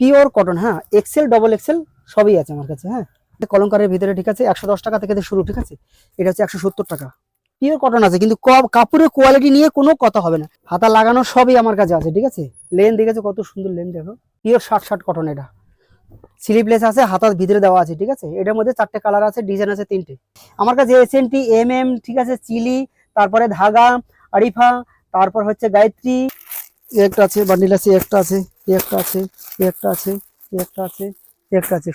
Pure cotton হ্যাঁ Excel double Excel সবই আছে আমার কাছে হ্যাঁ। কলঙ্কারের ভিতরে ঠিক আছে, একশো দশ টাকা থেকে শুরু, ঠিক আছে? এটা হচ্ছে একশো সত্তর টাকা। পিওর কটন আছে, কিন্তু কাপড়ের কোয়ালিটি নিয়ে কোনো কথা হবে না। হাতা লাগানো সবই আমার কাছে আছে, ঠিক আছে? লেন দেখেছ, কত সুন্দর লেন দেখো। পিওর শার্ট শার্ট কটন এটা। স্লিভলেস আছে, হাতার ভিতরে দেওয়া আছে, ঠিক আছে? এটার মধ্যে চারটে কালার আছে ডিজাইন আছে তিনটে। আমার কাছে S N T M M ঠিক আছে, চিলি, তারপরে ধাগা, আরিফা, তারপর হচ্ছে গায়ত্রী। একটা আছে, বান্ডিল আছে একটা আছে একটা আছে। একটা আছে একটা আছে একটা আছে।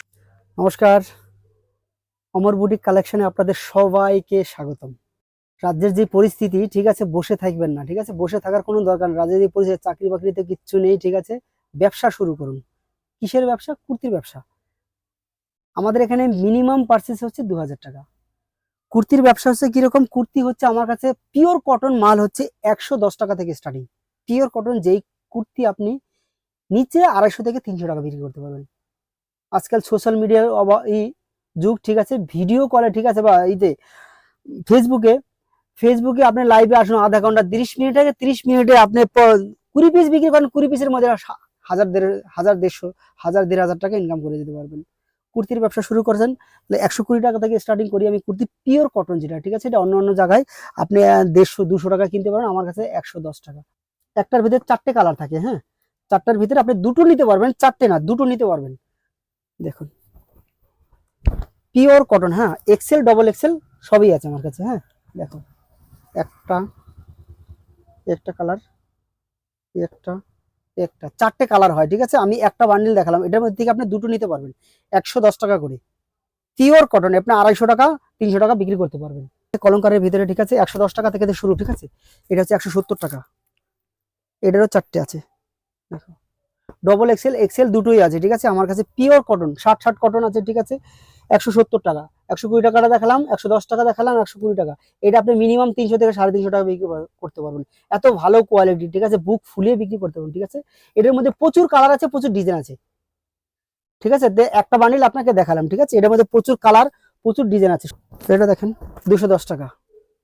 নমস্কার। অমর বুটিক কালেকশনে আপনাদের সবাইকে স্বাগতম। রাজ্যের যে পরিস্থিতি, ঠিক আছে, বসে থাকবেন না, ঠিক আছে? বসে থাকার কোনো দরকার নেই। রাজ্যের যে পরিস্থিতি, চাকরি বাকরিতে কিচ্ছু নেই, ঠিক আছে? ব্যবসা শুরু করুন। কিসের ব্যবসা? কুর্তির ব্যবসা। আমাদের এখানে মিনিমাম পার্সেস হচ্ছে দু হাজার টাকা। কুর্তির ব্যবসা হচ্ছে কীরকম? কুর্তি হচ্ছে আমার কাছে পিওর কটন মাল হচ্ছে একশো দশ টাকা থেকে স্টার্টিং পিওর কটন যেই কুর্তি আপনি নিচে আড়াইশো থেকে তিনশো টাকা বিক্রি করতে পারবেন। আজকাল সোশ্যাল মিডিয়ার এই যুগ, ঠিক আছে? ভিডিও কলে ঠিক আছে? বা ইতে ফেসবুকে ফেসবুকে আপনি লাইভে আসুন আধা ঘণ্টা তিরিশ মিনিট থেকে তিরিশ মিনিটে আপনি কুড়ি পিস বিক্রি করেন, কুড়ি পিসের মধ্যে হাজার দেড়, হাজার দেড়শো, হাজার দেড় হাজার টাকা ইনকাম করে যেতে পারবেন। কুর্তির ব্যবসা শুরু করেছেন, তাহলে একশো কুড়ি টাকা থেকে স্টার্টিং করি আমি কুর্তি পিওর কটন যেটা, ঠিক আছে? এটা অন্য অন্য জায়গায় আপনি দেড়শো, দুশো টাকা কিনতে পারেন, আমার কাছে একশো দশ টাকা। একটার ভিতরে চারটে কালার থাকে হ্যাঁ? চারটার ভিতরে আপনি দুটো নিতে পারবেন, চারটে না, দুটো নিতে পারবেন। দেখুন। পিওর কটন হ্যাঁ এক্সেল ডবল এক্সেল সবই আছে আমার কাছে হ্যাঁ দেখো একটা একটা কালার একটা একটা, চারটে কালার হয়, ঠিক আছে? আমি একটা বান্ডিল দেখালাম, এটার মধ্যে থেকে আপনি দুটো নিতে পারবেন, একশো দশ টাকা করে। পিওর কটন আপনি আড়াইশো টাকা, তিনশো টাকা বিক্রি করতে পারবেন। কলঙ্কারের ভিতরে, ঠিক আছে? একশো দশ টাকা থেকে শুরু, ঠিক আছে? এটা হচ্ছে একশো সত্তর টাকা। এটারও চারটে আছে। দেখো। ডবল এক্সেল এক্সেল দুটোই আছে, ঠিক আছে? আমার কাছে পিওর কটন ষাট ষাট কটন আছে, ঠিক আছে? একশো সত্তর টাকা। একশো কুড়ি টাকাটা দেখালাম, একশো দশ টাকা দেখালাম, একশো কুড়ি টাকা। এটা আপনি মিনিমাম তিনশো থেকে সাড়ে তিনশো টাকা বিক্রি করতে পারবেন। এত ভালো কোয়ালিটি ঠিক আছে? বুক ফুলিয়ে বিক্রি করতে পারবেন, ঠিক আছে? এটার মধ্যে প্রচুর কালার আছে, প্রচুর ডিজাইন আছে। ঠিক আছে? একটা বান্ডিল আপনাকে দেখালাম, ঠিক আছে? এটার মধ্যে প্রচুর কালার প্রচুর ডিজাইন আছে। এটা দেখেন, দুশো দশ টাকা।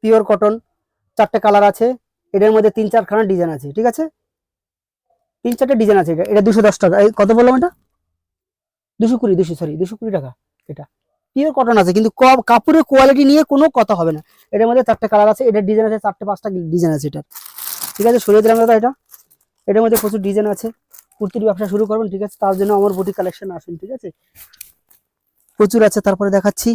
পিওর কটন চারটে কালার আছে। এটার মধ্যে তিন চারখানা ডিজাইন আছে, ঠিক আছে? তিন চারটে ডিজাইন আছে, এটা এটা দুশো দশ টাকা। কত বললাম এটা? দুশো কুড়ি, দুশো সরি দুশো কুড়ি টাকা। এটা। পিওর কটন আছে, কিন্তু কাপড়ের কোয়ালিটি নিয়ে কোনো কথা হবে না। এটার মধ্যে চারটে কালার আছে, এটার ডিজাইন আছে, চারটে, পাঁচটা ডিজাইন আছে এটা ঠিক আছে, সরিয়ে দিলাম দাদা এটা। এটার মধ্যে প্রচুর ডিজাইন আছে। কুর্তির ব্যবসা শুরু করবেন, ঠিক আছে? তার জন্য আমার বুটি কালেকশন আসেন, ঠিক আছে? প্রচুর আছে, তারপরে দেখাচ্ছি।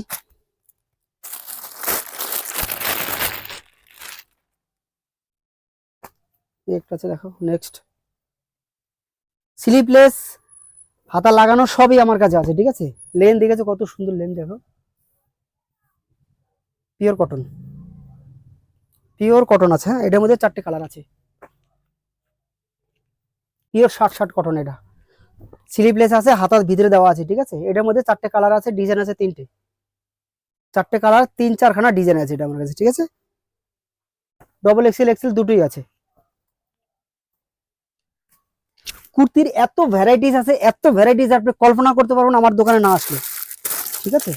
একটা আছে, দেখো নেক্সট স্লিপলেস হাতা লাগানো সবই আমার কাছে আছে, ঠিক আছে? লেন দেখেছ কত সুন্দর লেন দেখো। পিওর কটন পিওর কটন আছে হ্যাঁ? এটার মধ্যে চারটে কালার আছে। পিওর শার্ট শার্ট কটন এটা। স্লিপলেস আছে, হাতার ভিতরে দেওয়া আছে, ঠিক আছে? এটার মধ্যে চারটে কালার আছে ডিজাইন আছে তিনটে। চারটে কালার তিন চারখানা ডিজাইন আছে এটা আমার কাছে, ঠিক আছে? ডবল এক্সেল এক্সেল দুটোই আছে। কুর্তির এত ভ্যারাইটিস আছে, এত ভ্যারাইটিস আপনি কল্পনা করতে পারবেন আমার দোকানে না আসলে। ঠিক আছে?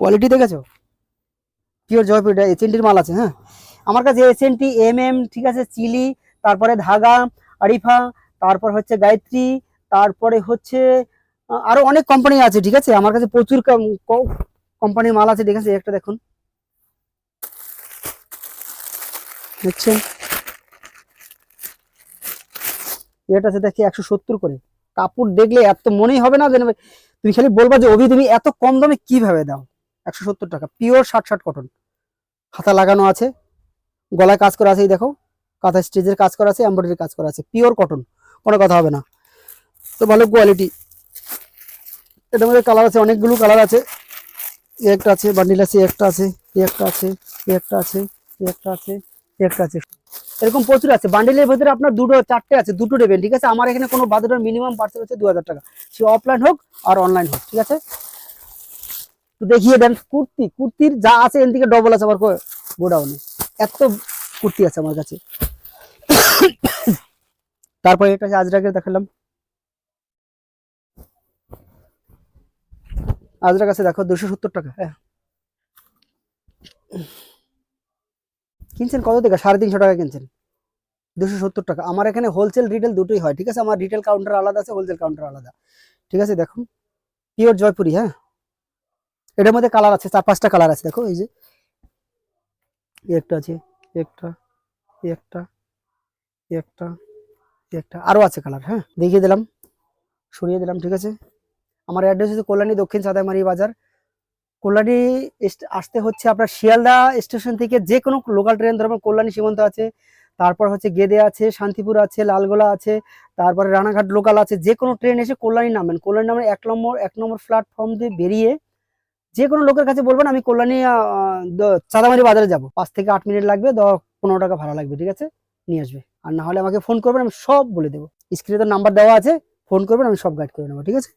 কোয়ালিটি দেখেছ? পিওর জয়পুর এটা এসএনটির মাল আছে হ্যাঁ? আমার কাছে এসএনটি এম এম ঠিক আছে চিলি তারপরে ধাগা, আরিফা, তারপর হচ্ছে গায়ত্রী, তারপরে হচ্ছে আরও অনেক কোম্পানি আছে, ঠিক আছে? আমার কাছে প্রচুর কোম্পানির মাল আছে ঠিক আছে একটা দেখুন। দেখছেন? এটা আছে দেখি একশো সত্তর করে। কাপড় দেখলে এত মনেই হবে না তুমি খালি বলবা যে, অভি, তুমি এত কম দামে কীভাবে দাও? একশো সত্তর টাকা। পিওর ষাট ষাট কটন হাতা লাগানো আছে। গলায় কাজ করা আছে, এই দেখো। কাঁথা স্টেজের কাজ করা আছে এমব্রয়ডারি কাজ করা আছে। পিওর কটন কোনো কথা হবে না। তো ভালো কোয়ালিটি এটার মধ্যে কালার আছে, অনেকগুলো কালার আছে। একটা আছে, বান্ডিল আছে একটা আছে একটা আছে একটা আছে একটা আছে একটা আছে। এরকম প্রচুর আছে। বান্ডিলের ভিতরে আপনার দুটো, চারটে আছে, দুটো নেবেন, ঠিক আছে? আমার এখানে কোনো বাজারের মিনিমাম পার্সেল হচ্ছে দু হাজার টাকা। সে অফলাইন হোক আর অনলাইন হোক, ঠিক আছে? তো দেখিয়ে দেন, কুর্তি, কুর্তির যা আছে, এর থেকে ডবল আছে আমার গোডাউনে। এত কুর্তি আছে আমার কাছে। তারপরে এটা আছে আজরাকের দেখালাম। আজরাক কাছে দেখো, দুশো সত্তর টাকা হ্যাঁ। কিনছেন কত থেকে সাড়ে তিনশো টাকা কিনছেন। দুশো সত্তর টাকা। আমার এখানে হোলসেল রিটেল দুটোই হয়, ঠিক আছে? আমার রিটেল কাউন্টার আলাদা আছে হোলসেল কাউন্টার আলাদা। ঠিক আছে, দেখুন। পিওর জয়পুরি হ্যাঁ? এটার মধ্যে কালার আছে, চার, পাঁচটা কালার আছে, দেখো, এই যে। একটা আছে, একটা একটা একটা একটা আরও আছে কালার হ্যাঁ? দেখিয়ে দিলাম, সরিয়ে দিলাম, ঠিক আছে? আমার অ্যাড্রেস হচ্ছে কল্যাণী দক্ষিণ সাদামারি বাজার কল্যাণী আসতে হচ্ছে আপনার শিয়ালদা স্টেশন থেকে যে কোনো লোকাল ট্রেন ধরবেন কল্যাণী সীমান্ত আছে, তারপর হচ্ছে গেদে আছে, শান্তিপুর আছে, লালগোলা আছে, তারপরে রানাঘাট লোকাল আছে, যে কোনো ট্রেন এসে কল্যাণী নামবেন কল্যাণী নামের এক নম্বর এক নম্বর প্ল্যাটফর্ম দিয়ে বেরিয়ে যে কোনো লোকের কাছে বলবেন, আমি কল্যাণী চাঁদামারি বাজারে যাব। পাঁচ থেকে আট মিনিট লাগবে, দশ, পনেরো টাকা ভাড়া লাগবে, ঠিক আছে? নিয়ে আসবে। আর না হলে আমাকে ফোন করবেন, আমি সব বলে দেবো। স্ক্রিনে তো নাম্বার দেওয়া আছে ফোন করবেন, আমি সব গাইড করে নেব, ঠিক আছে?